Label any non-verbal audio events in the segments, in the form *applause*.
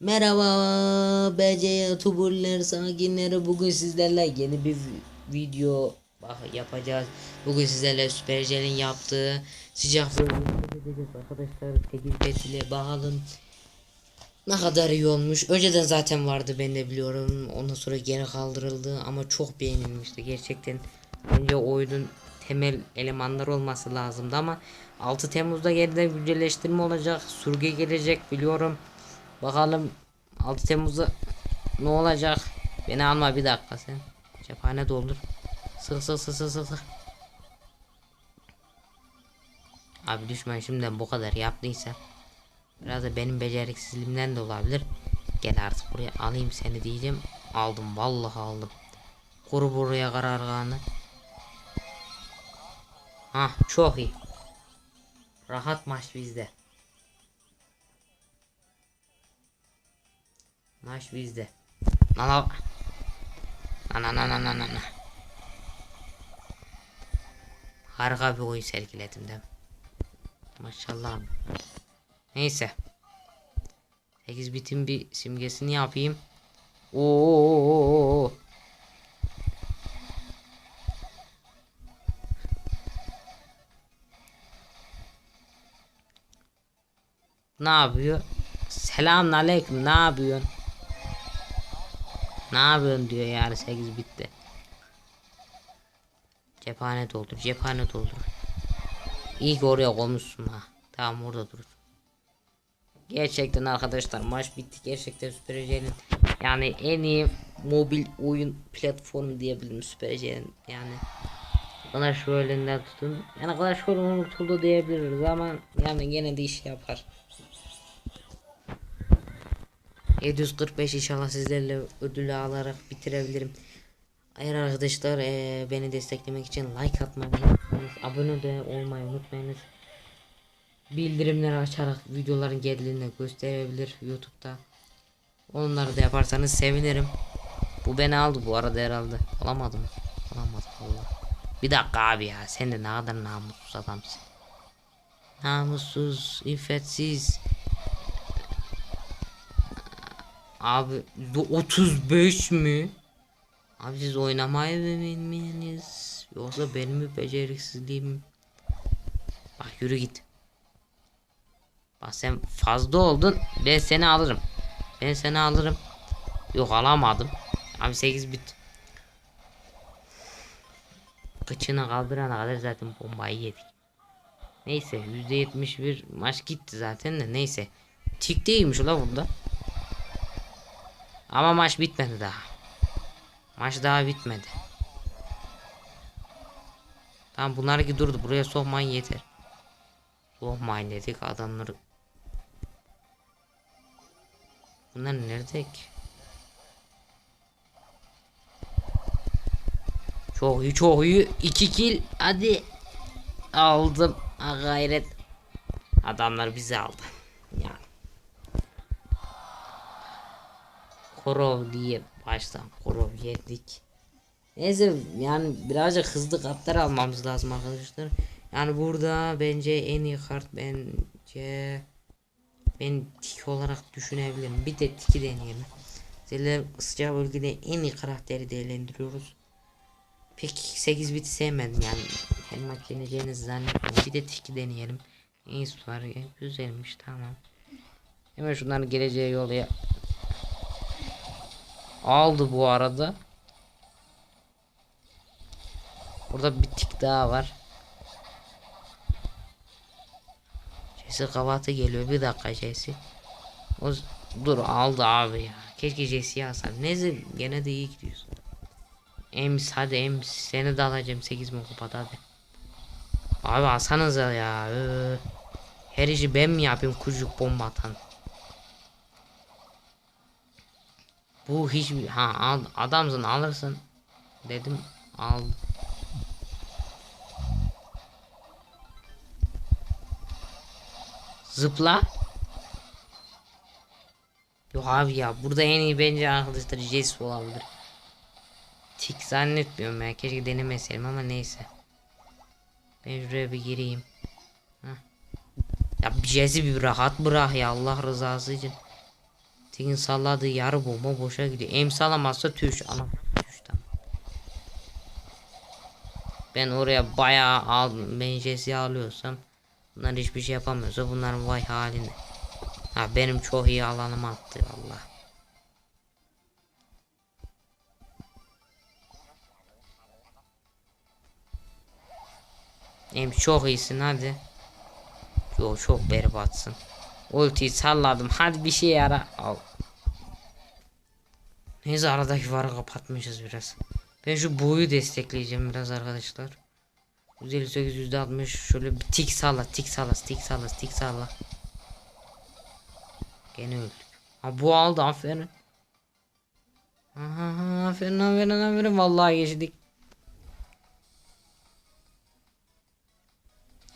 Merhaba BC YouTuber'lar, sakinleri. Bugün sizlerle yeni bir vi- video bak yapacağız. Bugün sizlerle Supercell'in yaptığı sıcak bölümü arkadaşlar. Teklif ile bakalım. Ne kadar iyi olmuş. Önceden zaten vardı ben de biliyorum. Ondan sonra geri kaldırıldı ama çok beğenilmişti. Gerçekten bence oyunun temel elemanları olması lazımdı ama 6 Temmuz'da yeniden güncelleştirme olacak. Sürge gelecek biliyorum. Bakalım 6 Temmuz'da ne olacak? Beni alma bir dakika sen. Cephane doldur. Sık sık sık sık sık. Abi düşman şimdiden bu kadar yaptıysa biraz da benim beceriksizliğimden de olabilir. Gel artık buraya alayım seni diyeceğim. Aldım vallahi aldım. Kuru buraya kararganı. Ah çok iyi. Rahat maç bizde. Maç bizde. Lan lan lan lan lan. Harika bir oyun sergiledim de. Maşallah. Neyse. 8 bitin bir simgesini yapayım. Oo. Ne yapıyor? Selamun aleyküm. Ne yapıyorsun? Ne yapıyorsun diyor yani 8 bitti. Cephane doldur, cephane doldur. İyi ki oraya koymuşsun ha. Tamam orada dur. Gerçekten arkadaşlar maç bitti. Gerçekten Super J'nin yani en iyi mobil oyun platformu diyebilirim Super J'nin yani. Şu elinden tutun. Yani kadar şöyle unutuldu diyebiliriz ama yani gene de iş yapar. 745 inşallah sizlerle ödülü alarak bitirebilirim. Eğer arkadaşlar eee, beni desteklemek için like atmayı unutmayınız. Abone de olmayı unutmayınız. Bildirimleri açarak videoların geldiğini gösterebilir YouTube'da. Onları da yaparsanız sevinirim. Bu beni aldı bu arada herhalde. Alamadım. Alamadım Allah. Bir dakika abi ya sen de ne kadar namussuz adamsın. Namussuz, iffetsiz. Abi bu 35 mi? Abi siz oynamayı bilmeyiniz? Yoksa benim mi beceriksizliğim? Bak yürü git. Bak sen fazla oldun. Ben seni alırım. Ben seni alırım. Yok alamadım. Abi 8 bit. Kıçını kaldırana kadar zaten bombayı yedik. Neyse %71 maç gitti zaten de neyse. Tik değilmiş ula bunda. Ama maç bitmedi daha. Maç daha bitmedi. Tamam bunlar ki durdu. Buraya sokmayın yeter. Sokmayın dedik adamları. Bunlar nerede ki? Çok iyi çok iyi. 2 kill. Hadi. Aldım. Ha, gayret. Adamlar bizi aldı. Yani. Korov diye baştan Korov yedik. Neyse yani birazcık hızlı kartlar almamız lazım arkadaşlar. Yani burada bence en iyi kart bence ben tik olarak düşünebilirim. Bir de tiki deneyelim. Zelle sıcak bölgede en iyi karakteri değerlendiriyoruz. Pek 8 biti sevmedim yani. Her maç zannetmiyorum. Bir de tiki deneyelim. Neyse var ya güzelmiş tamam. Hemen şunların geleceği yolu ya. Aldı bu arada. Burada bir tik daha var. Jesse kavatı geliyor. Bir dakika Jesse. O dur aldı abi ya. Keşke Jesse'yi alsam. Neyse gene de iyi gidiyorsun. Ems hadi Ems seni de alacağım 8 bin kupada hadi. Abi alsanıza ya. Her işi ben mi yapayım kucuk bomba atan. Bu hiç ha al, adamsın alırsın dedim al. Zıpla. Yok abi ya burada en iyi bence arkadaşlar Jess olabilir. Tik zannetmiyorum ya keşke denemeseydim ama neyse. Ben şuraya bir gireyim. Heh. Ya Jess'i bir rahat bırak ya Allah rızası için. Tekin salladığı yarı bomba boşa gidiyor. Em sallamazsa tüş. Ana tüş. Ben oraya bayağı al bencesi alıyorsam bunlar hiçbir şey yapamıyorsa bunların vay haline. Ha benim çok iyi alanıma attı Allah. Em çok iyisin hadi. Yo çok berbatsın. Ultiyi salladım. Hadi bir şey yara. Al. Neyse aradaki varı kapatmışız biraz. Ben şu boyu destekleyeceğim biraz arkadaşlar. 158 %60 şöyle bir tik salla tik salla tik salla tik salla. Gene öldük. Ha bu aldı aferin. Aha, aferin aferin aferin vallahi geçtik.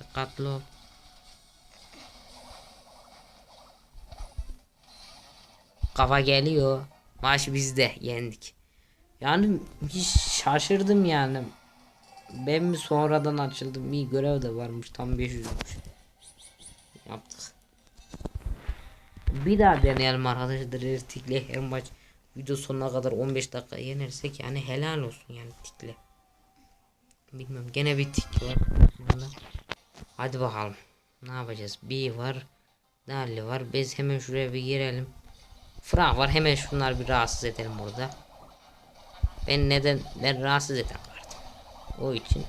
Dikkatli ol. Kafa geliyor. Maç bizde yendik. Yani şaşırdım yani. Ben mi sonradan açıldım bir görev de varmış tam 500'müş. Yaptık. Bir daha deneyelim arkadaşlar. Tikle her maç video sonuna kadar 15 dakika yenersek yani helal olsun yani tikle. Bilmiyorum gene bir tik var. Hadi bakalım. Ne yapacağız? Bir var. Dali var. Biz hemen şuraya bir girelim. Frank var. Hemen şunlar bir rahatsız edelim orada. Ben neden ben rahatsız eden kartım. O için.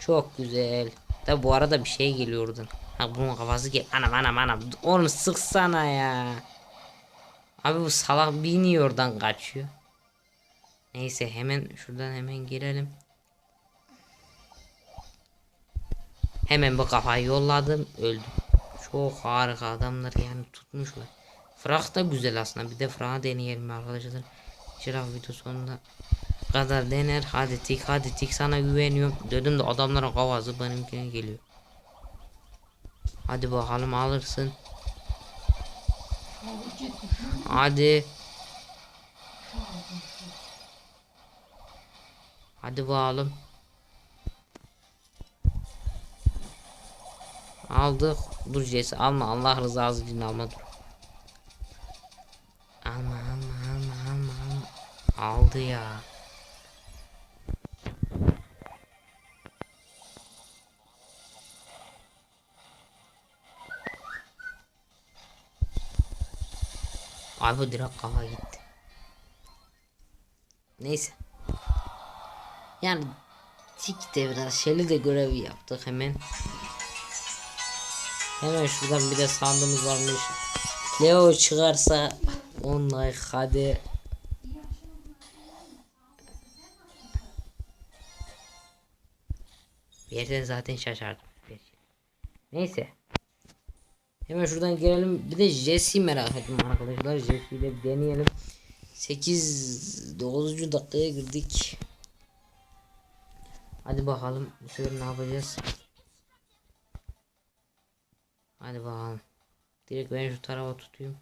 Çok güzel. Tabi bu arada bir şey geliyor oradan. Ha bunun kafası gel. Anam anam anam. Onu sıksana ya. Abi bu salak biniyor oradan kaçıyor. Neyse hemen şuradan hemen girelim. Hemen bu kafayı yolladım öldüm. Çok harika adamlar yani tutmuşlar. Frak da güzel aslında. Bir de Frak'ı deneyelim arkadaşlar. Çırak video sonunda kadar dener. Hadi tik hadi tik sana güveniyorum. Dedim de adamların kafası benimkine geliyor. Hadi bakalım alırsın. Hadi. Hadi bakalım. Aldık. Dur Jesse alma Allah rızası için alma dur. Aldı ya. Abi direkt kafa gitti. Neyse. Yani tik de biraz şeyli de görevi yaptık hemen. Hemen şuradan bir de sandığımız varmış. Leo çıkarsa 10 like hadi. Yerden zaten şaşardım. Neyse. Hemen şuradan girelim. Bir de Jesse'yi merak ettim arkadaşlar. Jesse'yi de deneyelim. 8 9. dakikaya girdik. Hadi bakalım bu sefer ne yapacağız? Hadi bakalım. Direkt ben şu tarafa tutayım.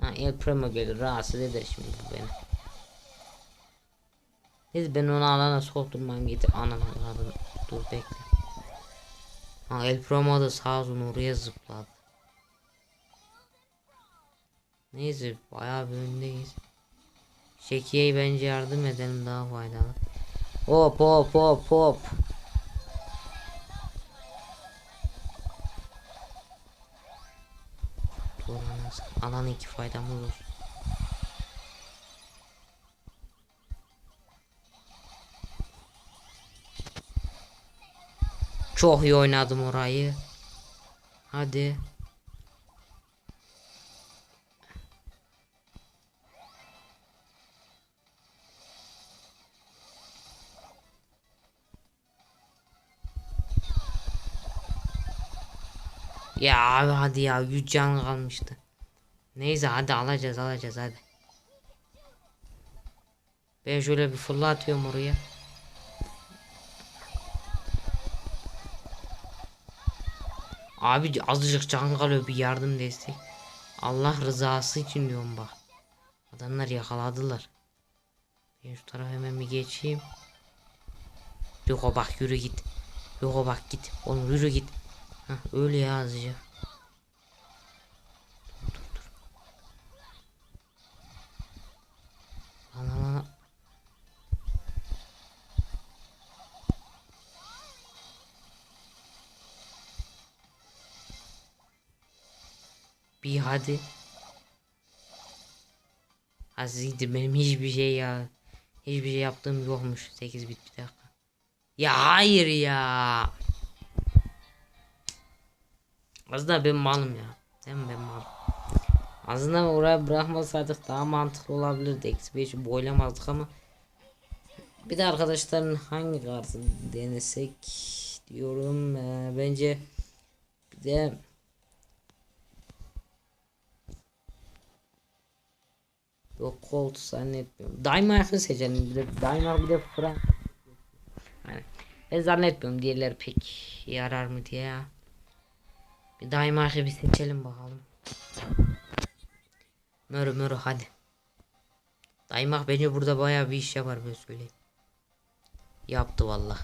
Ha El Primo gelir rahatsız eder şimdi bu beni. Neyse ben onu alana sokturmam getir ananı avradını. Dur bekle. Ha El Primo da sağ olsun oraya zıpladı. Neyse bayağı bir öndeyiz. Şekiye'yi bence yardım edelim daha faydalı. Hop hop hop hop. Dur. Alan iki faydamız olsun. Çok iyi oynadım orayı. Hadi. Ya abi hadi ya 100 can kalmıştı. Neyse hadi alacağız alacağız hadi. Ben şöyle bir fırlatıyorum oraya. Abi azıcık can kalıyor bir yardım destek. Allah rızası için diyorum bak. Adamlar yakaladılar. Ben şu tarafa hemen bir geçeyim. Yok o bak yürü git. Yok o bak git. Oğlum yürü git. Hah, öyle ya azıcık. Dur dur dur. Lan lan lan. Bir hadi. Ha siktir benim hiçbir şey ya. Hiçbir şey yaptığım yokmuş. 8 bit bir dakika. Ya hayır ya. Aslında ben malım ya. Değil ben malım. Aslında oraya bırakmasaydık daha mantıklı olabilirdi. Eksi 5'i boylamazdık ama. Bir de arkadaşların hangi kartı denesek diyorum. Ee, bence bir de Yok Colt zannetmiyorum. Daimar'ı seçelim bir. Daimar bir de Frank. Yani ben zannetmiyorum diğerleri pek yarar mı diye ya. Bir Daimar'ı bir seçelim bakalım. Mörü mörü hadi. Daimar bence burada bayağı bir iş yapar böyle söyleyeyim. Yaptı valla.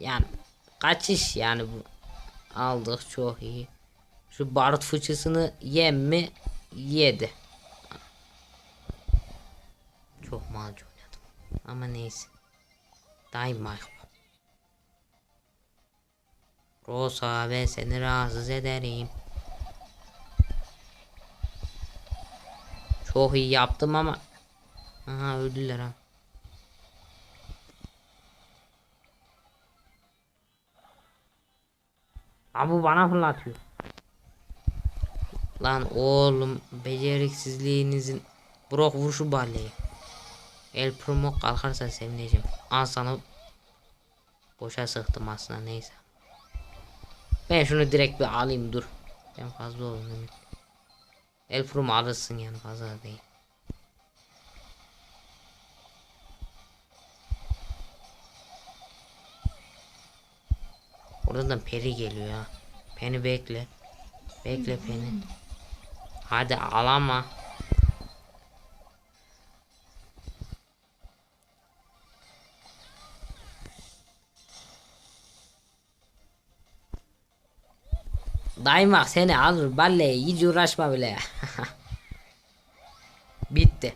Yani kaçış yani bu. Aldık çok iyi. Şu barut fıçısını yem mi? Yedi. Çok malca oynadım. Ama neyse. Daima Rosa ve seni rahatsız ederim. Çok iyi yaptım ama. Aha öldüler ha. Abi bana fırlatıyor. Lan oğlum beceriksizliğinizin Brok vur şu balleyi. El promo kalkarsa sevineceğim. Al sana boşa sıktım aslında neyse. Ben şunu direkt bir alayım dur. Ben fazla oldum. El promo alırsın yani fazla değil. Oradan peri geliyor ya. Peni bekle. Bekle peni. Hadi alama. Daymak seni alır balle hiç uğraşma bile. *laughs* Bitti.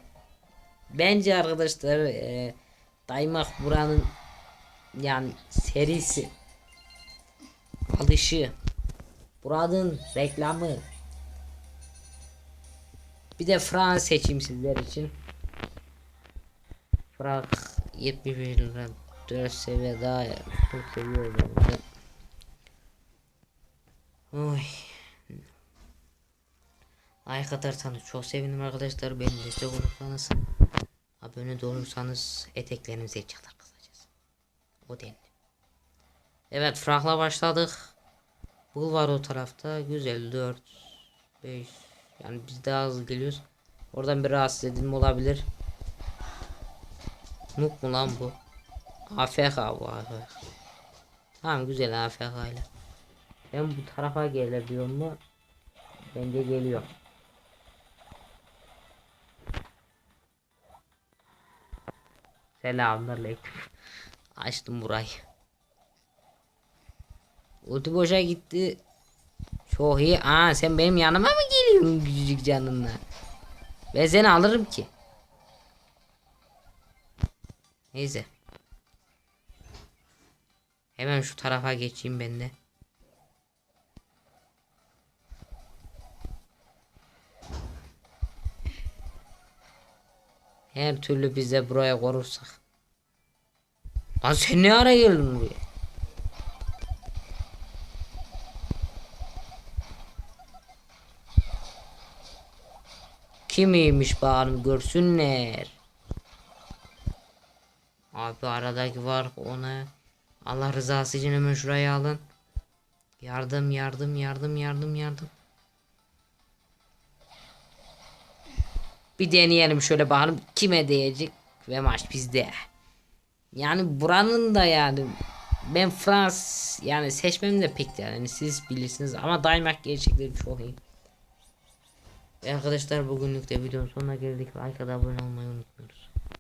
Bence arkadaşlar e, Daymak buranın yani serisi alışı buranın reklamı bir de Fransa seçeyim sizler için. Frank 71 lira 4 seviye daha çok seviyorum. Oy. Like atarsanız çok sevinirim arkadaşlar. Beni destek olursanız abone de olursanız eteklerimize çatar kısacası. O denli. Evet Frank'la başladık. Bul var o tarafta. Güzel 4 5 yani biz daha hızlı geliyoruz. Oradan bir rahatsız edilme olabilir. Nuk mu lan bu? AFK bu AFK. Tamam güzel AFK ile. Ben bu tarafa gelebiliyor mu? Bence geliyor. Selamünaleyküm. *laughs* Açtım burayı. Ulti boşa gitti. Çok iyi. Aa sen benim yanıma mı geliyorsun küçücük canınla? Ben seni alırım ki. Neyse. Hemen şu tarafa geçeyim ben de. Her türlü bize buraya korursak. Lan sen ne ara geldin buraya? Kimiymiş bakalım görsünler. Abi aradaki var ona. Allah rızası için hemen şuraya alın. Yardım yardım yardım yardım yardım. Bir deneyelim şöyle bakalım kime değecek ve maç bizde. Yani buranın da yani ben Frans yani seçmem de pek yani siz bilirsiniz ama Daymak gerçekten çok iyi. Ve arkadaşlar bugünlük de videonun sonuna geldik. Like'a da abone olmayı unutmuyoruz.